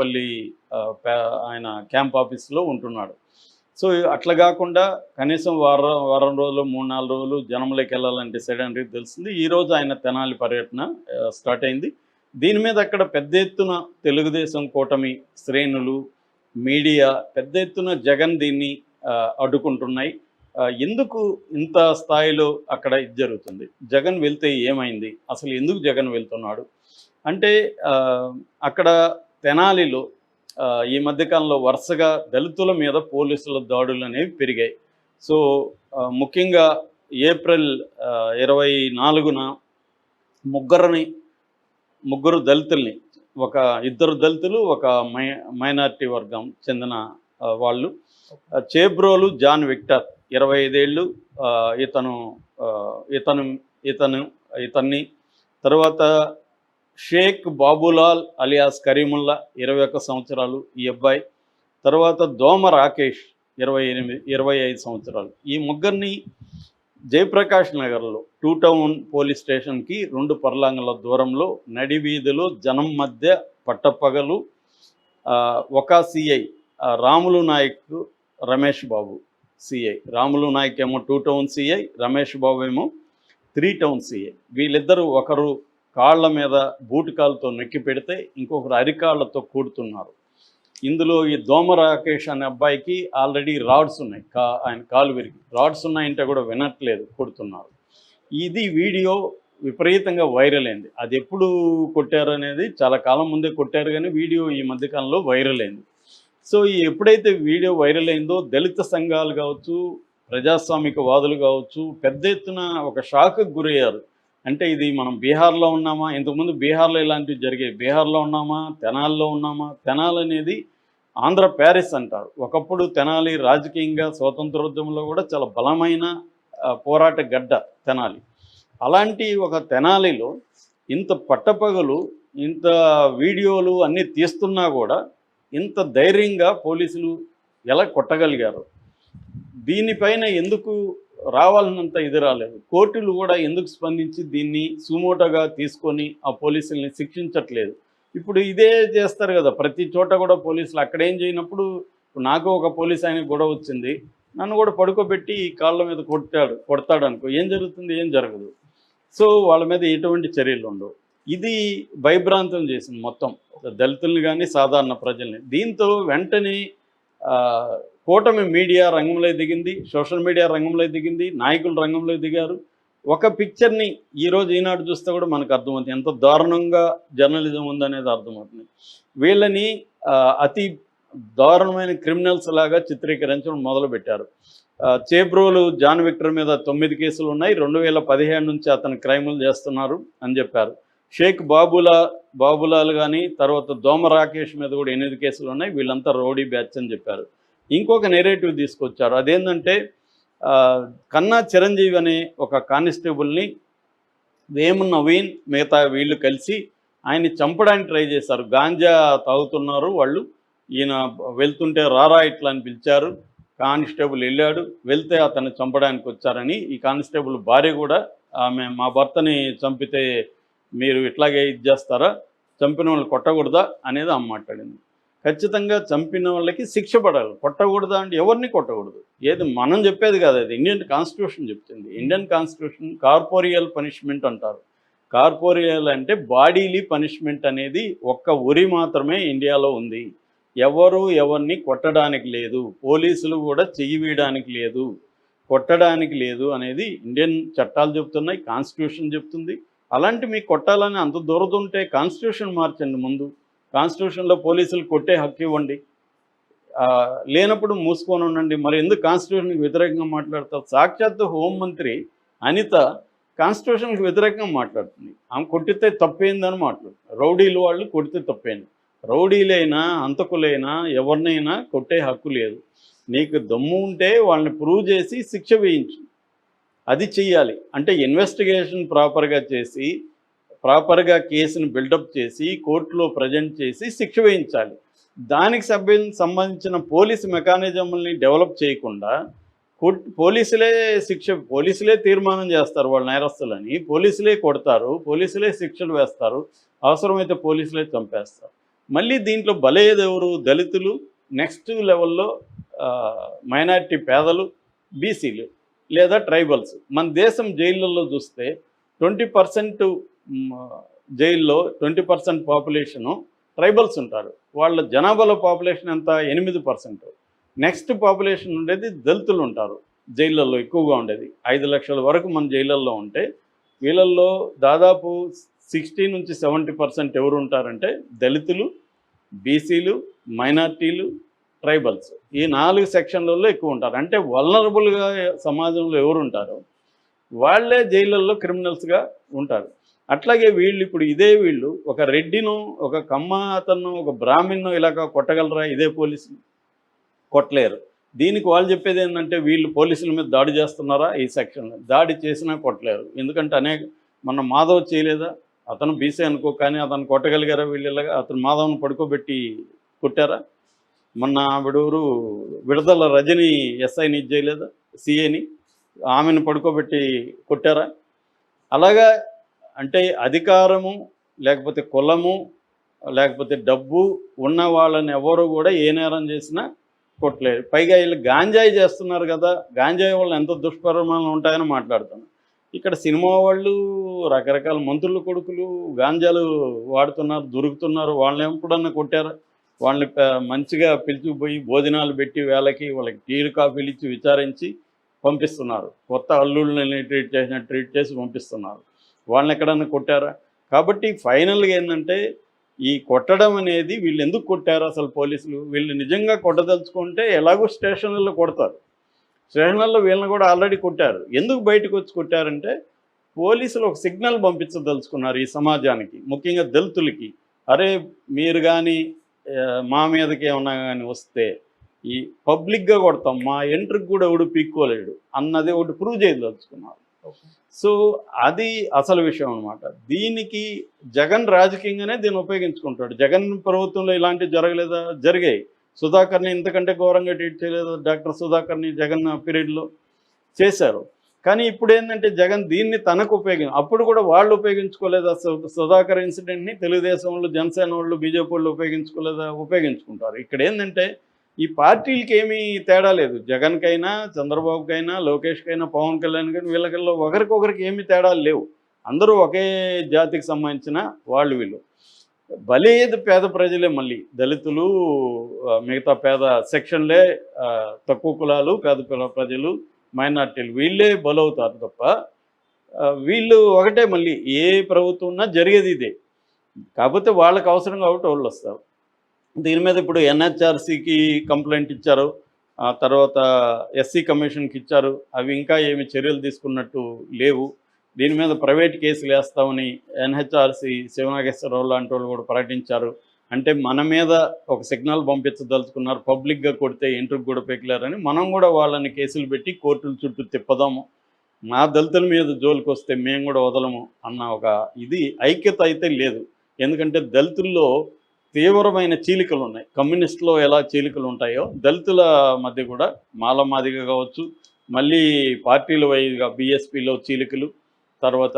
తాడేపల్లి ఆయన క్యాంప్ ఆఫీస్లో ఉంటున్నాడు. సో అట్లా కాకుండా కనీసం వారం వారం రోజులు మూడు నాలుగు రోజులు జనంలోకి వెళ్ళాలంటే సెడెంటరీ తెలిసింది. ఈరోజు ఆయన తెనాలి పర్యటన స్టార్ట్ అయింది. దీని మీద అక్కడ పెద్ద ఎత్తున తెలుగుదేశం కూటమి శ్రేణులు మీడియా పెద్ద ఎత్తున జగన్ దీన్ని అడ్డుకుంటున్నాయి. ఎందుకు ఇంత స్థాయిలో అక్కడ ఇది జరుగుతుంది? జగన్ వెళ్తే ఏమైంది? అసలు ఎందుకు జగన్ వెళ్తున్నాడు? అంటే అక్కడ తెనాలిలో ఈ మధ్యకాలంలో వరుసగా దళితుల మీద పోలీసుల దాడులు అనేవి పెరిగాయి. సో ముఖ్యంగా ఏప్రిల్ ఇరవై నాలుగున ముగ్గురిని ముగ్గురు దళితుల్ని ఒక ఇద్దరు దళితులు ఒక మై మైనారిటీ వర్గం చెందిన వాళ్ళు. చేబ్రోలు జాన్ విక్టర్ ఇరవై ఐదేళ్ళు ఇతను ఇతను ఇతను ఇతన్ని తర్వాత షేక్ బాబులాల్ అలియాస్ కరీముల్లా ఇరవై ఒక్క సంవత్సరాలు ఈ అబ్బాయి తర్వాత దోమ రాకేష్ ఇరవై ఎనిమిది ఇరవై ఐదు సంవత్సరాలు. ఈ ముగ్గురిని జయప్రకాష్ నగర్లో టూ టౌన్ పోలీస్ స్టేషన్కి రెండు పర్లాంగుల దూరంలో నడి వీధులు జనం మధ్య పట్టపగలు ఒక సిఐ రాములు నాయక్ రమేష్ బాబు సిఐ. రాములు నాయక్ ఏమో two town CI Ramesh Babu ఏమో త్రీ టౌన్ సిఐ. వీళ్ళిద్దరూ ఒకరు కాళ్ళ మీద బూటికాలతో నొక్కి పెడితే ఇంకొకరు అరికాళ్ళతో కూడుతున్నారు. ఇందులో ఈ దోమ రాకేష్ అనే అబ్బాయికి ఆల్రెడీ రాడ్స్ ఉన్నాయి. కా ఆయన కాలు విరిగి. రాడ్స్ ఉన్నాయంటే కూడా వినట్లేదు కొడుతున్నారు. ఇది వీడియో విపరీతంగా వైరల్ అయింది. అది ఎప్పుడు కొట్టారు అనేది చాలా కాలం ముందే కొట్టారు కానీ వీడియో ఈ మధ్యకాలంలో వైరల్ అయింది. సో ఈ ఎప్పుడైతే వీడియో వైరల్ అయిందో దళిత సంఘాలు కావచ్చు ప్రజాస్వామిక వాదులు కావచ్చు పెద్ద ఎత్తున ఒక షాక్కు గురయ్యారు. అంటే ఇది మనం బీహార్లో ఉన్నామా? ఇంతకుముందు బీహార్లో ఇలాంటివి జరిగాయి బీహార్లో ఉన్నామా? తెనాల్లో ఉన్నామా? తెనాల్ అనేది ఆంధ్ర ప్యారిస్ అంటారు. ఒకప్పుడు తెనాలి రాజకీయంగా స్వతంత్రోద్యమంలో కూడా చాలా బలమైన పోరాట గడ్డ తెనాలి. అలాంటి ఒక తెనాలిలో ఇంత పట్టపగలు ఇంత వీడియోలు అన్నీ తీస్తున్నా కూడా ఇంత ధైర్యంగా పోలీసులు ఎలా కొట్టగలిగారు? దీనిపైన ఎందుకు రావాలన్నంత ఇది రాలేదు. కోర్టులు కూడా ఎందుకు స్పందించి దీన్ని సుమోటోగా తీసుకొని ఆ పోలీసుల్ని శిక్షించట్లేదు. ఇప్పుడు ఇదే చేస్తారు కదా ప్రతి చోట కూడా పోలీసులు. అక్కడేం చేయనప్పుడు నాకు ఒక పోలీస్ ఆయన గొడవ వచ్చింది. నన్ను కూడా పడుకోబెట్టి ఈ కాళ్ళ మీద కొట్టాడు కొడతాడు అనుకో. ఏం జరుగుతుంది? ఏం జరగదు. సో వాళ్ళ మీద ఎటువంటి చర్యలు ఉండవు. ఇది భయభ్రాంతం చేసింది మొత్తం. దళితుల్ని కానీ సాధారణ ప్రజల్ని. దీంతో వెంటనే కూటమి మీడియా రంగంలో దిగింది సోషల్ మీడియా రంగంలో దిగింది నాయకులు రంగంలో దిగారు. ఒక పిక్చర్ని ఈరోజు ఈనాడు చూస్తే కూడా మనకు అర్థమవుతుంది. ఎంత దారుణంగా జర్నలిజం ఉందనేది అర్థమవుతుంది. వీళ్ళని అతి దారుణమైన క్రిమినల్స్ లాగా చిత్రీకరించడం మొదలుపెట్టారు. చేబ్రోలు జాన్ విక్టర్ మీద తొమ్మిది కేసులు ఉన్నాయి. రెండు వేల పదిహేడు నుంచి అతను క్రైములు చేస్తున్నారు అని చెప్పారు. షేక్ బాబులా బాబులాల్ కానీ తర్వాత దోమ రాకేష్ మీద కూడా ఎనిమిది కేసులు ఉన్నాయి. వీళ్ళంతా రౌడీ బ్యాచ్ అని చెప్పారు. ఇంకొక నెరేటివ్ తీసుకొచ్చారు. అదేంటంటే కన్నా చిరంజీవి అనే ఒక కానిస్టేబుల్ని వేము నవీన్ మిగతా వీళ్ళు కలిసి ఆయన్ని చంపడానికి ట్రై చేశారు. గాంజా తాగుతున్నారు వాళ్ళు. ఈయన వెళ్తుంటే రారా ఇట్లా అని పిలిచారు. కానిస్టేబుల్ వెళ్ళాడు. వెళ్తే అతను చంపడానికి వచ్చారని ఈ కానిస్టేబుల్ భార్య కూడా ఆమె మా భర్తని చంపితే మీరు ఇట్లాగే ఇది చేస్తారా? చంపిన వాళ్ళు కొట్టకూడదా? అనేది ఆమె మాట్లాడింది. ఖచ్చితంగా చంపిన వాళ్ళకి శిక్ష పడాలి. కొట్టకూడదు అంటే ఎవరిని కొట్టకూడదు? ఏది మనం చెప్పేది కాదు అది. ఇండియన్ కాన్స్టిట్యూషన్ చెప్తుంది. ఇండియన్ కాన్స్టిట్యూషన్ కార్పోరియల్ పనిష్మెంట్ అంటారు. కార్పోరియల్ అంటే బాడీలీ పనిష్మెంట్ అనేది ఒక్క ఉరి మాత్రమే ఇండియాలో ఉంది. ఎవరు ఎవరిని కొట్టడానికి లేదు. పోలీసులు కూడా చెయ్యి వేయడానికి లేదు. కొట్టడానికి లేదు అనేది ఇండియన్ చట్టాలు చెప్తున్నాయి. కాన్స్టిట్యూషన్ చెప్తుంది. అలాంటి మీకు కొట్టాలని అంత దూరదుంటే కాన్స్టిట్యూషన్ మార్చండి ముందు. కాన్స్టిట్యూషన్లో పోలీసులు కొట్టే హక్కు ఇవ్వండి. లేనప్పుడు మూసుకొని ఉండండి. మరి ఎందుకు కాన్స్టిట్యూషన్కి వ్యతిరేకంగా మాట్లాడతారు? సాక్షాత్తు హోంమంత్రి అనిత కాన్స్టిట్యూషన్కి వ్యతిరేకంగా మాట్లాడుతుంది. ఆమె కొట్టితే తప్పేందని మాట్లాడుతుంది. రౌడీలు వాళ్ళు కొడితే తప్పేంది. రౌడీలైనా అంతకులైనా ఎవరినైనా కొట్టే హక్కు లేదు. నీకు దమ్ము ఉంటే వాళ్ళని ప్రూవ్ చేసి శిక్ష వేయించు. అది చెయ్యాలి. అంటే ఇన్వెస్టిగేషన్ ప్రాపర్గా చేసి ప్రాపర్గా కేసును బిల్డప్ చేసి కోర్టులో ప్రజెంట్ చేసి శిక్ష వేయించాలి. దానికి సభ్య సంబంధించిన పోలీసు మెకానిజంని డెవలప్ చేయకుండా కోర్ట్ పోలీసులే శిక్ష పోలీసులే తీర్మానం చేస్తారు వాళ్ళ నేరస్తులని. పోలీసులే కొడతారు పోలీసులే శిక్షలు వేస్తారు. అవసరమైతే పోలీసులే చంపేస్తారు. మళ్ళీ దీంట్లో బలయ్యేది ఎవరు? దళితులు నెక్స్ట్ లెవెల్లో మైనారిటీ పేదలు బీసీలు లేదా ట్రైబల్స్. మన దేశం జైళ్ళల్లో చూస్తే ట్వంటీ పర్సెంట్ జైల్లో ట్వంటీ పర్సెంట్ పాపులేషను ట్రైబల్స్ ఉంటారు. వాళ్ళ జనాభాలో పాపులేషన్ ఎంత? ఎనిమిది పర్సెంట్. నెక్స్ట్ పాపులేషన్ ఉండేది దళితులు ఉంటారు. జైళ్ళల్లో ఎక్కువగా ఉండేది. ఐదు లక్షల వరకు మన జైళ్ళల్లో ఉంటే వీళ్ళల్లో దాదాపు సిక్స్టీ నుంచి సెవెంటీ పర్సెంట్ ఎవరు ఉంటారంటే దళితులు బీసీలు మైనార్టీలు ట్రైబల్స్. ఈ నాలుగు సెక్షన్లలో ఎక్కువ ఉంటారు. అంటే వల్నరబుల్గా సమాజంలో ఎవరు ఉంటారో వాళ్ళే జైళ్ళల్లో క్రిమినల్స్గా ఉంటారు. అట్లాగే వీళ్ళు ఇప్పుడు ఇదే వీళ్ళు ఒక రెడ్డిను ఒక కమ్మ అతను ఒక బ్రాహ్మణ్ను ఇలాగ కొట్టగలరా? ఇదే పోలీసులు కొట్టలేరు. దీనికి వాళ్ళు చెప్పేది ఏంటంటే వీళ్ళు పోలీసుల మీద దాడి చేస్తున్నారా ఈ సెక్షన్లో దాడి చేసినా కొట్టలేరు. ఎందుకంటే అనేక మన మాధవ్ చేయలేదా? అతను బీసీ అనుకో కానీ అతను కొట్టగలిగారా వీళ్ళు ఇలాగా? అతను మాధవ్ను పడుకోబెట్టి కొట్టారా? మొన్న ఆవిడూరు విడుదల రజని ఎస్ఐని చేయలేదా? సిఏని ఆమెను పడుకోబెట్టి కొట్టారా? అలాగా అంటే అధికారము లేకపోతే కులము లేకపోతే డబ్బు ఉన్న వాళ్ళని ఎవరు కూడా ఏ నేరం చేసినా కొట్టలేరు. పైగా వీళ్ళు గాంజాయి చేస్తున్నారు కదా గాంజాయి వల్ల ఎంత దుష్పరిణామాలు ఉంటాయని మాట్లాడుతాను ఇక్కడ సినిమా వాళ్ళు రకరకాల మంత్రుల కొడుకులు గాంజాలు వాడుతున్నారు దొరుకుతున్నారు వాళ్ళని ఎప్పుడన్నా కొట్టారు? వాళ్ళని మంచిగా పిలిచిపోయి భోజనాలు పెట్టి వేళకి వాళ్ళకి టీలు కాఫీలు ఇచ్చి విచారించి పంపిస్తున్నారు. కొత్త అల్లుళ్ళని ట్రీట్ చేసిన ట్రీట్ చేసి పంపిస్తున్నారు. వాళ్ళని ఎక్కడన్నా కొట్టారా? కాబట్టి ఫైనల్గా ఏంటంటే ఈ కొట్టడం అనేది వీళ్ళు ఎందుకు కొట్టారు అసలు పోలీసులు? వీళ్ళు నిజంగా కొట్టదలుచుకుంటే ఎలాగో స్టేషన్లలో కొడతారు. స్టేషన్లలో వీళ్ళని కూడా ఆల్రెడీ కొట్టారు. ఎందుకు బయటకు వచ్చి కొట్టారంటే పోలీసులు ఒక సిగ్నల్ పంపించదలుచుకున్నారు ఈ సమాజానికి ముఖ్యంగా దళితులకి. అరే మీరు కానీ మా మీదకి ఏమన్నా కానీ వస్తే ఈ పబ్లిక్గా కొడతాం మా ఎంట్రీకి కూడా ఎవడు పీక్కోలేడు అన్నది ఒకటి ప్రూవ్ చేయదలుచుకున్నారు. సో అది అసలు విషయం అనమాట దీనికి జగన్ రాజకీయంగానే దీన్ని ఉపయోగించుకుంటాడు. జగన్ ప్రభుత్వంలో ఇలాంటివి జరగలేదా? జరిగాయి. సుధాకర్ని ఇంతకంటే ఘోరంగా ట్రీట్ చేయలేదు డాక్టర్ సుధాకర్ని జగన్ పీరియడ్లో చేశారు. కానీ ఇప్పుడు ఏంటంటే జగన్ దీన్ని తనకు ఉపయోగం అప్పుడు కూడా వాళ్ళు ఉపయోగించుకోలేదా? సు- సుధాకర్ ఇన్సిడెంట్ని తెలుగుదేశం వాళ్ళు జనసేన వాళ్ళు బీజేపీ వాళ్ళు ఉపయోగించుకోలేదా? ఉపయోగించుకుంటారు. ఇక్కడ ఏంటంటే ఈ పార్టీలకి ఏమీ తేడా లేదు. జగన్కైనా చంద్రబాబుకైనా లోకేష్కైనా పవన్ కళ్యాణ్ కానీ వీళ్ళకల్లో ఒకరికొకరికి ఏమీ తేడాలు లేవు. అందరూ ఒకే జాతికి సంబంధించిన వాళ్ళు వీళ్ళు. బలేదు పేద ప్రజలే మళ్ళీ. దళితులు మిగతా పేద సెక్షన్లే తక్కువ కులాలు పేద ప్రజలు మైనార్టీలు వీళ్ళే బలవుతారు తప్ప వీళ్ళు ఒకటే మళ్ళీ. ఏ ప్రభుత్వం ఉన్నా జరిగేది ఇదే. కాకపోతే వాళ్ళకి అవసరం కాబట్టి వాళ్ళు వస్తారు. దీని మీద ఇప్పుడు ఎన్హెచ్ఆర్సీకి కంప్లైంట్ ఇచ్చారు. ఆ తర్వాత ఎస్సీ కమిషన్కి ఇచ్చారు. అవి ఇంకా ఏమి చర్యలు తీసుకున్నట్టు లేవు. దీని మీద ప్రైవేట్ కేసులు వేస్తామని ఎన్హెచ్ఆర్సీ శివనాగేశ్వరరావు లాంటి వాళ్ళు కూడా ప్రకటించారు. అంటే మన మీద ఒక సిగ్నల్ పంపించదలుచుకున్నారు. పబ్లిక్గా కొడితే ఇంటర్కి కూడా పెకిలారని మనం కూడా వాళ్ళని కేసులు పెట్టి కోర్టుల చుట్టూ తిప్పదాము. మా దళితుల మీద జోలికి వస్తే మేము కూడా వదలము అన్న ఒక ఇది ఐక్యత అయితే లేదు. ఎందుకంటే దళితుల్లో తీవ్రమైన చీలికలు ఉన్నాయి. కమ్యూనిస్టులో ఎలా చీలికలు ఉంటాయో దళితుల మధ్య కూడా మాల మాదిగ కావచ్చు మళ్ళీ పార్టీల వైగా బీఎస్పీలో చీలికలు తర్వాత